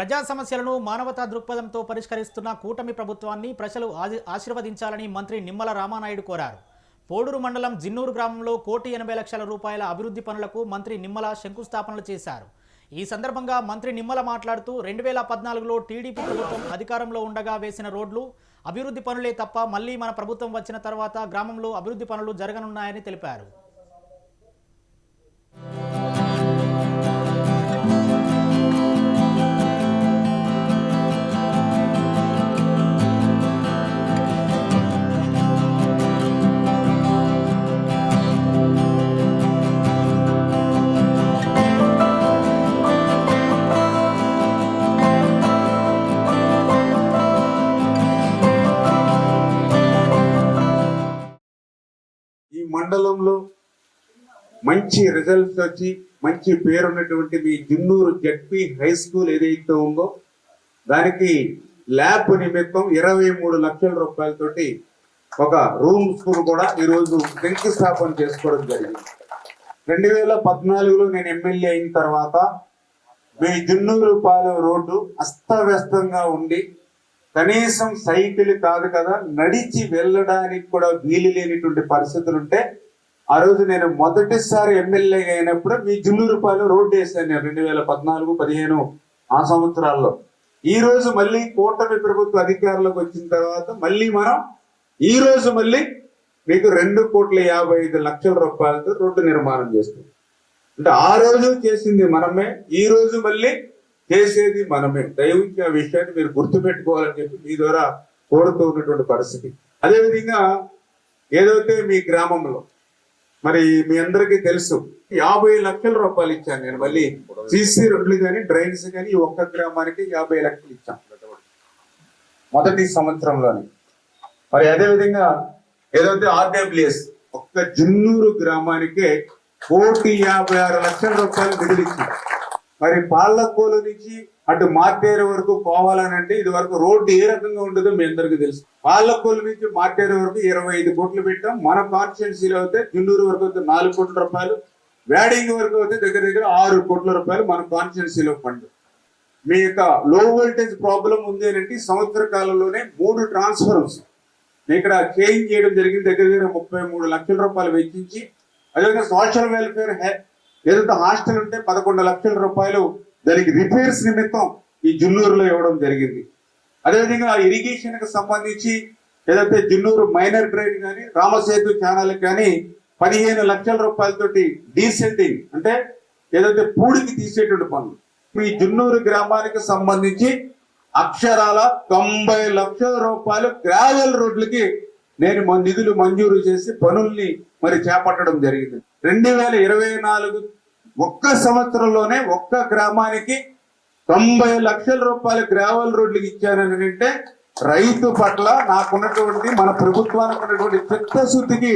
ప్రజా సమస్యలను మానవతా దృక్పథంతో పరిష్కరిస్తున్న కూటమి ప్రభుత్వాన్ని ప్రజలు ఆశి- ఆశీర్వదించాలని మంత్రి నిమ్మల రామానాయుడు కోరారు. పోడూరు మండలం జిన్నూరు గ్రామంలో కోటి ఎనభై లక్షల రూపాయల అభివృద్ధి పనులకు మంత్రి నిమ్మల శంకుస్థాపనలు చేశారు. ఈ సందర్భంగా మంత్రి నిమ్మల మాట్లాడుతూ రెండు వేల పద్నాలుగులో టీడీపీ ప్రభుత్వం అధికారంలో ఉండగా వేసిన రోడ్లు అభివృద్ధి పనులే తప్ప మళ్ళీ మన ప్రభుత్వం వచ్చిన తర్వాత గ్రామంలో అభివృద్ధి పనులు జరగనున్నాయని తెలిపారు. మండలంలో మంచి రిజల్ట్స్ వచ్చి మంచి పేరున్నటువంటి మీ జిన్నూరు జడ్పీ హై స్కూల్ ఏదైతే ఉందో దానికి ల్యాబ్ నిమిత్తం ఇరవై మూడు లక్షల రూపాయలతోటి ఒక రూమ్ స్కూల్ కూడా ఈరోజు శంకుస్థాపన చేసుకోవడం జరిగింది. రెండు వేల పద్నాలుగులో నేను ఎమ్మెల్యే అయిన తర్వాత మీ జున్నూరు పాలెం రోడ్డు అస్తవ్యస్తంగా ఉండి కనీసం సైకిల్ కాదు కదా నడిచి వెళ్ళడానికి కూడా వీలు లేనిటువంటి పరిస్థితులు ఉంటే ఆ రోజు నేను మొదటిసారి ఎమ్మెల్యే అయినప్పుడు మీ రూపాయలు రోడ్డు వేసాను నేను రెండు వేల పద్నాలుగు పదిహేను ఆ సంవత్సరాల్లో. ఈ రోజు మళ్ళీ కూటమి ప్రభుత్వ అధికారంలోకి వచ్చిన తర్వాత మళ్ళీ మనం ఈ రోజు మళ్ళీ మీకు రెండు కోట్ల యాభై ఐదు లక్షల రూపాయలతో రోడ్డు నిర్మాణం చేస్తాం అంటే ఆ రోజు చేసింది మనమే ఈ రోజు మళ్ళీ చేసేది మనమే. దయవుంచి విషయాన్ని మీరు గుర్తుపెట్టుకోవాలని చెప్పి మీ ద్వారా కోరుతూ ఉన్నటువంటి పరిస్థితి. అదేవిధంగా ఏదైతే మీ గ్రామంలో మరి మీ అందరికీ తెలుసు యాభై లక్షల రూపాయలు ఇచ్చాను నేను మళ్ళీ. సీసీ రోడ్లు కానీ డ్రైన్స్ కానీ ఈ ఒక్క గ్రామానికి యాభై లక్షలు ఇచ్చాం. మొదటి సంవత్సరంలోనే. మరి అదేవిధంగా ఏదైతే ఆర్డబ్ల్యూఎస్ ఒక్క జున్నూరు గ్రామానికే కోటి యాభై ఆరు లక్షల రూపాయలు నిధులు ఇచ్చారు. మరి పాలకోలు నుంచి అటు మార్టేరు వరకు పోవాలనంటే ఇది వరకు రోడ్డు ఏ రకంగా ఉంటుందో మీ అందరికీ తెలుసు. పాలకోలు నుంచి మార్టేరు వరకు ఇరవై ఐదు కోట్లు పెట్టాం. మన కాన్స్టిట్యున్సీలో అయితే జున్నూరు వరకు అయితే నాలుగు కోట్ల రూపాయలు వ్యాడింగ్ వరకు అయితే దగ్గర దగ్గర ఆరు కోట్ల రూపాయలు మన కాన్స్టిట్యున్సీలో ఫండ్ మీ యొక్క లో వోల్టేజ్ ప్రాబ్లం ఉంది అని అంటే సంవత్సర కాలంలోనే మూడు ట్రాన్స్ఫర్మ్స్ ఇక్కడ చేంజ్ చేయడం జరిగింది. దగ్గర దగ్గర ముప్పై మూడు లక్షల రూపాయలు వెచ్చించి అదేవిధంగా సోషల్ వెల్ఫేర్ ఏదైతే హాస్టల్ ఉంటే పదకొండు లక్షల రూపాయలు దానికి రిపేర్స్ నిమిత్తం ఈ జున్నూరులో ఇవ్వడం జరిగింది. అదేవిధంగా ఇరిగేషన్కి సంబంధించి ఏదైతే జున్నూరు మైనర్ డ్రైన్ కానీ రామసేతు ఛానల్ కానీ పదిహేను లక్షల రూపాయలతోటి డీసెంటింగ్ అంటే ఏదైతే పూడికి తీసేటువంటి పనులు. ఈ జున్నూరు గ్రామానికి సంబంధించి అక్షరాల తొంభై లక్షల రూపాయలు గ్రావెల్ రోడ్లకి నేను మా నిధులు మంజూరు చేసి పనుల్ని మరి చేపట్టడం జరిగింది. రెండు వేల ఇరవై నాలుగు ఒక్క సంవత్సరంలోనే ఒక్క గ్రామానికి తొంభై లక్షల రూపాయలు గ్రావెల్ రోడ్లు ఇచ్చానని అంటే రైతు పట్ల నాకున్నటువంటి మన ప్రభుత్వానికి ఉన్నటువంటి చిత్తశుద్ధికి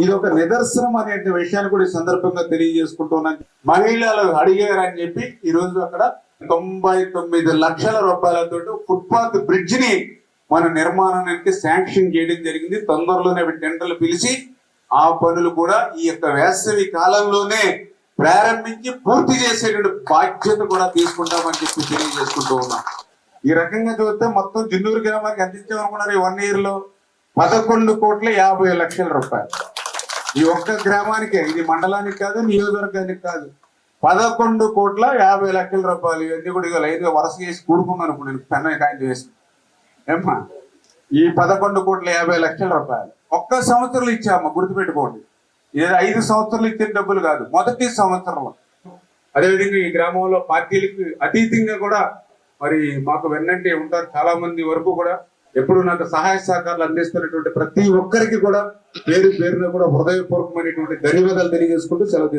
ఇది ఒక నిదర్శనం అనే విషయాన్ని కూడా ఈ సందర్భంగా తెలియజేసుకుంటున్నాను. మహిళలు అడిగారని చెప్పి ఈ రోజు అక్కడ తొంభై తొమ్మిది లక్షల రూపాయలతో ఫుట్పాత్ బ్రిడ్జ్ని మన నిర్మాణానికి శాంక్షన్ చేయడం జరిగింది. తొందరలోనే టెండర్లు పిలిచి ఆ పనులు కూడా ఈ యొక్క వేసవి కాలంలోనే ప్రారంభించి పూర్తి చేసేటువంటి బాధ్యత కూడా తీసుకుంటామని చెప్పి తెలియజేసుకుంటూ ఉన్నాం. ఈ రకంగా చూస్తే మొత్తం జిన్నూరు గ్రామానికి అందించామనుకున్నారు ఈ వన్ ఇయర్లో పదకొండు కోట్ల యాభై లక్షల రూపాయలు. ఈ ఒక్క గ్రామానికే ఇది మండలానికి కాదు నియోజకవర్గానికి కాదు. పదకొండు కోట్ల యాభై లక్షల రూపాయలు. ఇవన్నీ కూడా ఇక లైన్గా వరుస చేసి కూడుకున్నాను. ఇప్పుడు నేను పెన్న కాయింట్ వేసి ఏమ్మా? ఈ పదకొండు కోట్ల యాభై లక్షల రూపాయలు. ఒక్క సంవత్సరం ఇచ్చామా? గుర్తుపెట్టుకోండి. ఇది ఐదు సంవత్సరాలు ఇచ్చిన డబ్బులు కాదు. మొదటి సంవత్సరంలో. అదేవిధంగా ఈ గ్రామంలో పార్టీలకు అతీతంగా కూడా మరి మాకు వెన్నంటే ఉంటారు చాలా మంది వరకు కూడా ఎప్పుడు నాకు సహాయ సహకారాలు అందిస్తున్నటువంటి ప్రతి ఒక్కరికి కూడా పేరు పేరున కూడా హృదయపూర్వకమైనటువంటి ధన్యవాదాలు తెలియజేసుకుంటూ సెలవు